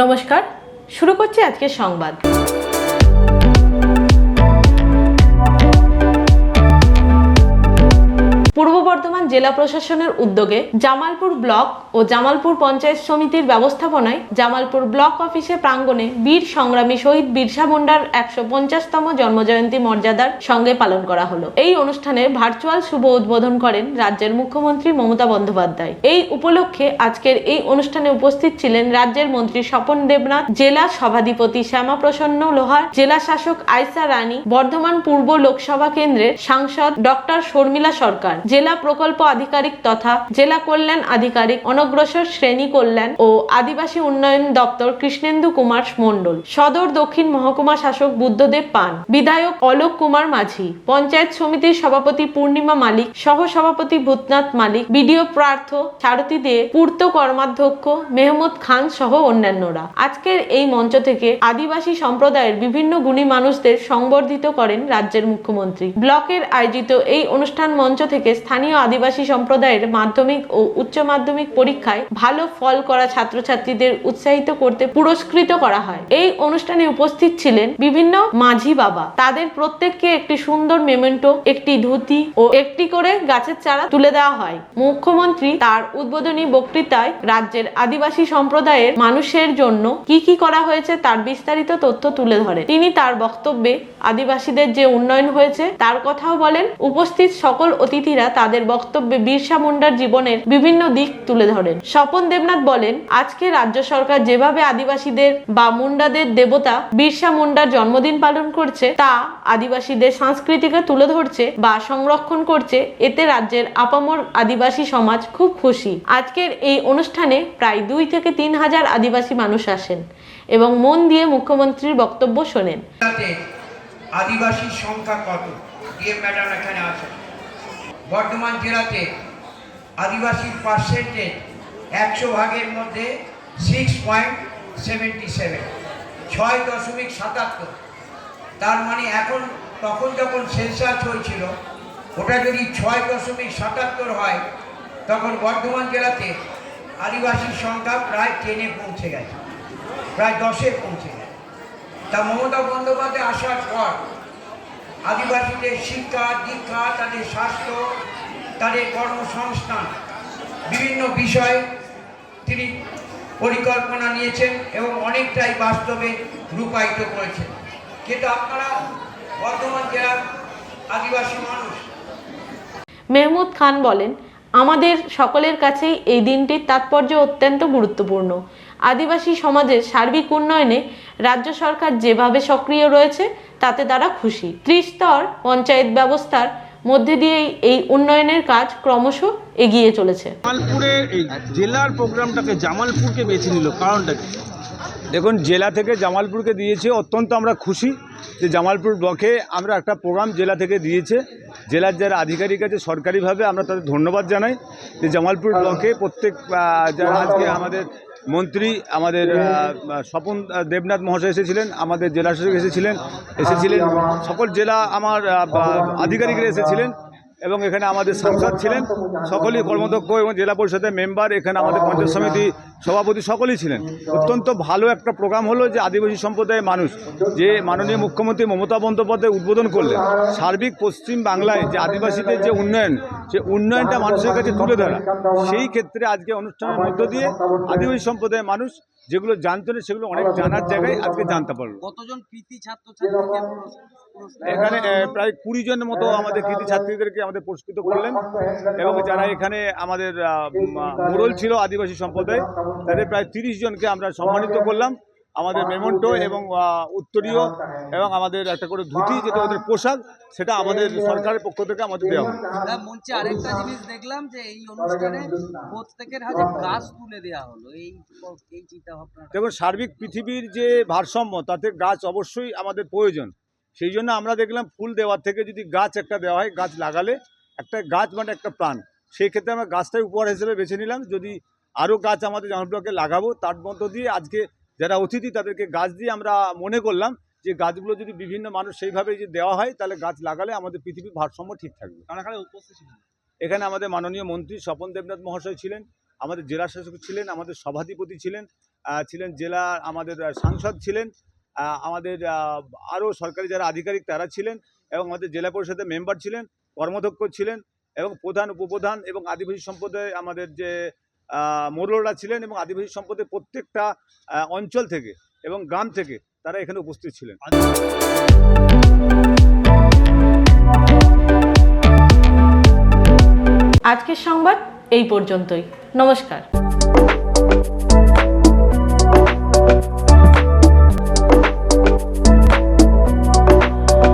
নমস্কার শুরু করছি আজকের সংবাদ। পূর্ব বর্ধমান জেলা প্রশাসনের উদ্যোগে জামালপুর ব্লক ও জামালপুর পঞ্চায়েত সমিতির ব্যবস্থাপনায় জামালপুর ব্লক অফিসে প্রাঙ্গণে বীর সংগ্রামী শহীদ বিরসা মুন্ডার একশো পঞ্চাশতম জন্মজয়ন্তী মর্যাদার সঙ্গে পালন করা হলো। এই অনুষ্ঠানে ভার্চুয়াল শুভ উদ্বোধন করেন রাজ্যের মুখ্যমন্ত্রী মমতা বন্দ্যোপাধ্যায়। এই উপলক্ষে আজকের এই অনুষ্ঠানে উপস্থিত ছিলেন রাজ্যের মন্ত্রী স্বপন দেবনাথ, জেলা সভাধিপতি শ্যামাপ্রসন্ন লোহার, জেলা শাসক আয়সা রানী বর্ধমান পূর্ব লোকসভা কেন্দ্রের সাংসদ ডক্টর শর্মিলা সরকার, জেলা প্রকল্প আধিকারিক তথা জেলা কল্যাণ আধিকারিক অনগ্রসর শ্রেণি কল্যাণ ও আদিবাসী উন্নয়ন দপ্তর কৃষ্ণেন্দু কুমার মণ্ডল। সদর দক্ষিণ মহকুমা শাসক বুদ্ধদেব পান। বিধায়ক অলোক কুমার মাঝি। পঞ্চায়েত সমিতির সভাপতি পূর্ণিমা মালিক সহ সভাপতি ভূতনাথ মালিক। বিডিও প্রার্থ সারথী দে, পূর্ত কর্মাধ্যক্ষ মেহমুদ খান সহ অন্যান্যরা। আজকের এই মঞ্চ থেকে আদিবাসী সম্প্রদায়ের বিভিন্ন গুণী মানুষদের সংবর্ধিত করেন রাজ্যের মুখ্যমন্ত্রী। ব্লকের আয়োজিত এই অনুষ্ঠান মঞ্চ থেকে স্থানীয় আদিবাসী সম্প্রদায়ের মাধ্যমিক ও উচ্চ মাধ্যমিক পরীক্ষায় ভালো ফল করা ছাত্রছাত্রীদের উৎসাহিত করতে পুরস্কৃত করা হয়। এই অনুষ্ঠানে উপস্থিত ছিলেন বিভিন্ন মাঝি বাবা। তাদের প্রত্যেককে একটি সুন্দর মেমেন্টো, একটি ধুতি ও একটি করে গাছের চারা তুলে দেওয়া হয়। মুখ্যমন্ত্রী তার উদ্বোধনী বক্তৃতায় রাজ্যের আদিবাসী সম্প্রদায়ের মানুষের জন্য কি কি করা হয়েছে তার বিস্তারিত তথ্য তুলে ধরে তিনি তার বক্তব্যে আদিবাসীদের যে উন্নয়ন হয়েছে তার কথাও বলেন। উপস্থিত সকল অতিথিরা তাদের বক্তব্যে বিরসা মুন্ডার জীবনের বিভিন্ন দিক তুলে ধরেন স্বপন দেবনাথ বলেন, আজকে রাজ্য সরকার যেভাবে আদিবাসীদের বা মুন্ডাদের দেবতা বিরসা মুন্ডার জন্মদিন পালন করছে, তা আদিবাসীদের সংস্কৃতিকে তুলে ধরছে বা সংরক্ষণ করছে, এতে রাজ্যের আপামর আদিবাসী সমাজ খুব খুশি। আজকের এই অনুষ্ঠানে প্রায় দুই থেকে তিন হাজার আদিবাসী মানুষ আসেন এবং মন দিয়ে মুখ্যমন্ত্রীর বক্তব্য শোনেন। জেলাতে আদিবাসীর সংখ্যা কত? ম্যাডাম এখানে জেলাতে আদিবাসীর পার্সেন্টেজ একশো ভাগের মধ্যে সিক্স পয়েন্ট সেভেন্টি সেভেন ছয় দশমিক সাতাত্তর। তার মানে এখন, তখন যখন সেন্সাস হয়েছিল, ওটা যদি ছয় দশমিক সাতাত্তর হয়, তখন বর্ধমান জেলাতে আদিবাসীর সংখ্যা প্রায় টেনে পৌঁছে গেছে, প্রায় দশে পৌঁছে গেছে। তা মমতা বন্দ্যোপাধ্যায় আসার পর, আদিবাসীদের শিক্ষা, দীক্ষা, তাদের স্বাস্থ্য, তাদের কর্মসংস্থান, বিভিন্ন বিষয়ে তিনি পরিকল্পনা নিয়েছেন এবং অনেকটাই বাস্তবে রূপায়িত করেছেন। কিন্তু আপনারা বর্ধমান জেলার আদিবাসী মানুষ। মেহমুদ খান বলেন, আমাদের সকলের কাছেই এই দিনটির তাৎপর্য অত্যন্ত গুরুত্বপূর্ণ। আদিবাসী সমাজের সার্বিক উন্নয়নে রাজ্য সরকার যেভাবে সক্রিয় রয়েছে, তাতে তারা খুশি। ত্রিস্তর পঞ্চায়েত ব্যবস্থার মধ্যে দিয়েই এই উন্নয়নের কাজ ক্রমশ এগিয়ে চলেছে। জামালপুরের এই জেলার প্রোগ্রামটাকে জামালপুরকে বেছে নিল কারণটা কি? দেখুন জেলা থেকে জামালপুরকে দিয়েছে অত্যন্ত আমরা খুশি যে জামালপুর ব্লকে আমরা একটা প্রোগ্রাম জেলা থেকে দিয়েছে। জেলার যারা আধিকারিক আছে সরকারিভাবে আমরা তাদের ধন্যবাদ জানাই যে জামালপুর ব্লকে প্রত্যেক যারা আজকে আমাদের মন্ত্রী আমাদের স্বপন দেবনাথ মহাশয় এসেছিলেন, আমাদের জেলা শাসক এসেছিলেন এসেছিলেন, সকল জেলা আমার আধিকারিকরা এসেছিলেন এবং এখানে আমাদের সাংসদ ছিলেন, সকলেই কর্মদক্ষ এবং জেলা পরিষদের মেম্বার, এখানে আমাদের পঞ্চায়েত সমিতি সভাপতি সকলেই ছিলেন। অত্যন্ত ভালো একটা প্রোগ্রাম হলো যে আদিবাসী সম্প্রদায়ের মানুষ যে মাননীয় মুখ্যমন্ত্রী মমতা বন্দ্যোপাধ্যায় উদ্বোধন করলেন। সার্বিক পশ্চিম বাংলায় যে আদিবাসীদের যে উন্নয়ন সে উন্নয়নটা মানুষের কাছে তুলে ধরা। সেই ক্ষেত্রে আজকে অনুষ্ঠানের মধ্য দিয়ে আদিবাসী সম্প্রদায়ের মানুষ যেগুলো জানতো না সেগুলো অনেক জানার জায়গায় আজকে জানতে পারল। কতজন কৃতি পুরস্কার? এখানে প্রায় কুড়ি জনের মতো আমাদের কৃতি ছাত্রীদেরকে আমাদের পুরস্কৃত করলেন এবং যারা এখানে আমাদের মোড়ল ছিল আদিবাসী সম্প্রদায় তাদের প্রায় তিরিশ জনকে আমরা সম্মানিত করলাম। আমাদের মেমন্টো এবং উত্তরীয় এবং আমাদের একটা করে ধুতি যেটা ওদের পোশাক সেটা আমাদের সরকারের পক্ষ থেকে আমাদের দেওয়া হয়। মঞ্চে আরেকটা জিনিস দেখলাম যে এই অনুষ্ঠানে প্রত্যেকের হাতে গাছ তুলে দেওয়া হলো। এই এই চিন্তা ভাবনা দেখুন সার্বিক পৃথিবীর যে ভারসাম্য তাতে গাছ অবশ্যই আমাদের প্রয়োজন। সেই জন্য আমরা দেখলাম ফুল দেওয়ার থেকে যদি গাছ একটা দেওয়া হয় গাছ লাগালে একটা গাছ মানে একটা প্রাণ। সেই ক্ষেত্রে আমরা গাছটাই উপহার হিসেবে বেছে নিলাম। যদি আরও গাছ আমাদের ব্লকে লাগাবো। তার মধ্য দিয়ে আজকে যারা অতিথি তাদেরকে গাছ দিয়ে আমরা মনে করলাম যে গাছগুলো যদি বিভিন্ন মানুষ সেইভাবে যদি দেওয়া হয় তাহলে গাছ লাগালে আমাদের পৃথিবীর ভারসাম্য ঠিক থাকবে। এখানে আমাদের মাননীয় মন্ত্রী স্বপন দেবনাথ মহাশয় ছিলেন আমাদের জেলা শাসক ছিলেন আমাদের সভাধিপতি ছিলেন ছিলেন জেলা আমাদের সাংসদ ছিলেন আমাদের আরও সরকারি যারা আধিকারিক তারা ছিলেন এবং আমাদের জেলা পরিষদের মেম্বার ছিলেন কর্মদক্ষ ছিলেন এবং প্রধান উপপ্রধান এবং আদিবাসী সম্প্রদায় আমাদের যে আহ, মোড়লরা ছিলেন এবং আদিবাসী সম্পদের প্রত্যেকটা অঞ্চল থেকে এবং গ্রাম থেকে তারা এখানে উপস্থিত ছিলেন। আজকের সংবাদ এই পর্যন্তই। নমস্কার।